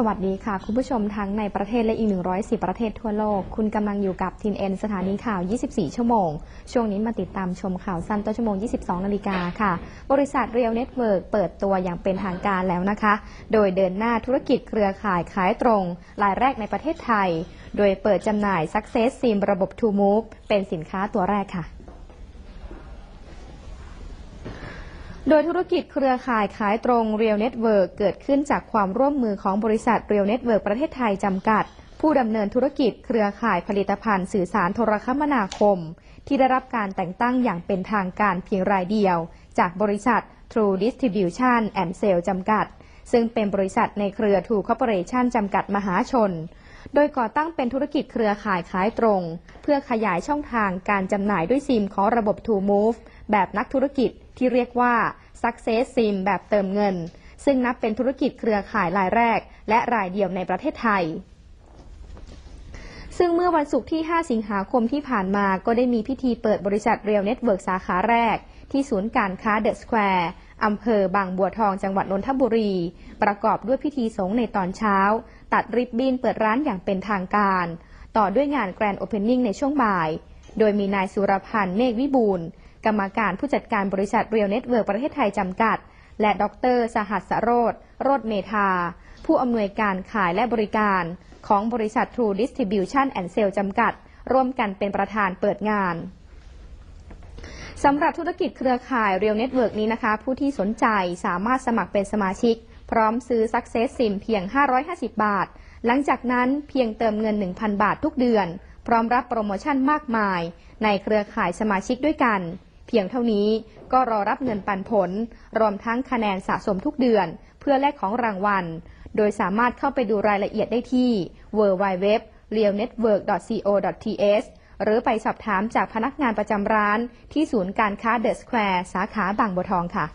สวัสดีค่ะ คุณผู้ชมทั้งในประเทศและอีก 110 ประเทศทั่วโลก คุณกำลังอยู่กับทีนเอ็นสถานีข่าว 24 ชั่วโมง ช่วงนี้มาติดตามชมข่าวสั้นต้นชั่วโมง 22 นาฬิกาค่ะ บริษัทเรียวเน็ตเวิร์กเปิดตัวอย่างเป็นทางการแล้วนะคะ โดยเดินหน้าธุรกิจเครือข่ายขายตรงรายแรกในประเทศไทย โดยเปิดจำหน่าย Success SIM ระบบ To Move เป็นสินค้าตัวแรกค่ะ โดยธุรกิจเครือข่ายขายตรง Real Network เกิดขึ้นจากความร่วมมือของบริษัท Real Network ประเทศไทยจำกัด ผู้ดำเนินธุรกิจเครือข่ายผลิตภัณฑ์สื่อสารโทรคมนาคม ที่ได้รับการแต่งตั้งอย่างเป็นทางการเพียงรายเดียว จากบริษัท True Distribution and Sale จำกัด ซึ่งเป็นบริษัทในเครือ True Corporation จำกัดมหาชน โดยก่อตั้งเป็นธุรกิจเครือข่ายขายตรง เพื่อขยายช่องทางการจำหน่ายด้วยซิมของระบบ To Move แบบนักธุรกิจที่เรียกว่า Success SIM แบบเติมเงิน ซึ่งนับเป็นธุรกิจเครือข่ายรายแรก และรายเดียวในประเทศไทย ซึ่งเมื่อวันศุกร์ที่ 5 สิงหาคมที่ผ่านมาก็ได้มีพิธีเปิดบริษัทเรียวเน็ตเวิร์กสาขาแรก ที่ศูนย์การค้าเดอะสแควร์อำเภอบางบัวทองจังหวัดนนทบุรี ประกอบด้วยพิธีสงฆ์ในตอนเช้า ตัดริบบิ้นเปิดร้านอย่างเป็นทางการ ต่อด้วยงานแกรนด์โอเพนนิ่งในช่วงบ่าย โดยมีนายสุรพันธ์เมฆวิบูล กรรมการผู้จัดการบริษัทเรียวเน็ตเวิร์กประเทศไทยจำกัด และดร สหัสโรธโรธเมธา ผู้อำนวยการขายและบริการ ของบริษัท True Distribution and Sale จำกัด ร่วมกันเป็นประธานเปิดงานสำหรับธุรกิจเครือข่าย Real Network นี้นะคะ ผู้ที่สนใจสามารถสมัครเป็นสมาชิก พร้อมซื้อ Success SIM เพียง 550 บาท หลังจากนั้นเพียงเติมเงิน 1,000 บาททุกเดือน พร้อมรับโปรโมชั่นมากมาย ในเครือข่ายสมาชิกด้วยกัน เพียงเท่านี้ก็รอรับเงินปันผล รวมทั้งคะแนนสะสมทุกเดือน เพื่อแลกของรางวัล โดยสามารถเข้าไปดูรายละเอียดได้ที่ www realnetwork.co.th หรือไปสอบถามจากพนักงานประจำร้านที่ศูนย์การค้าเดอะสแควร์สาขาบางบัวทองค่ะ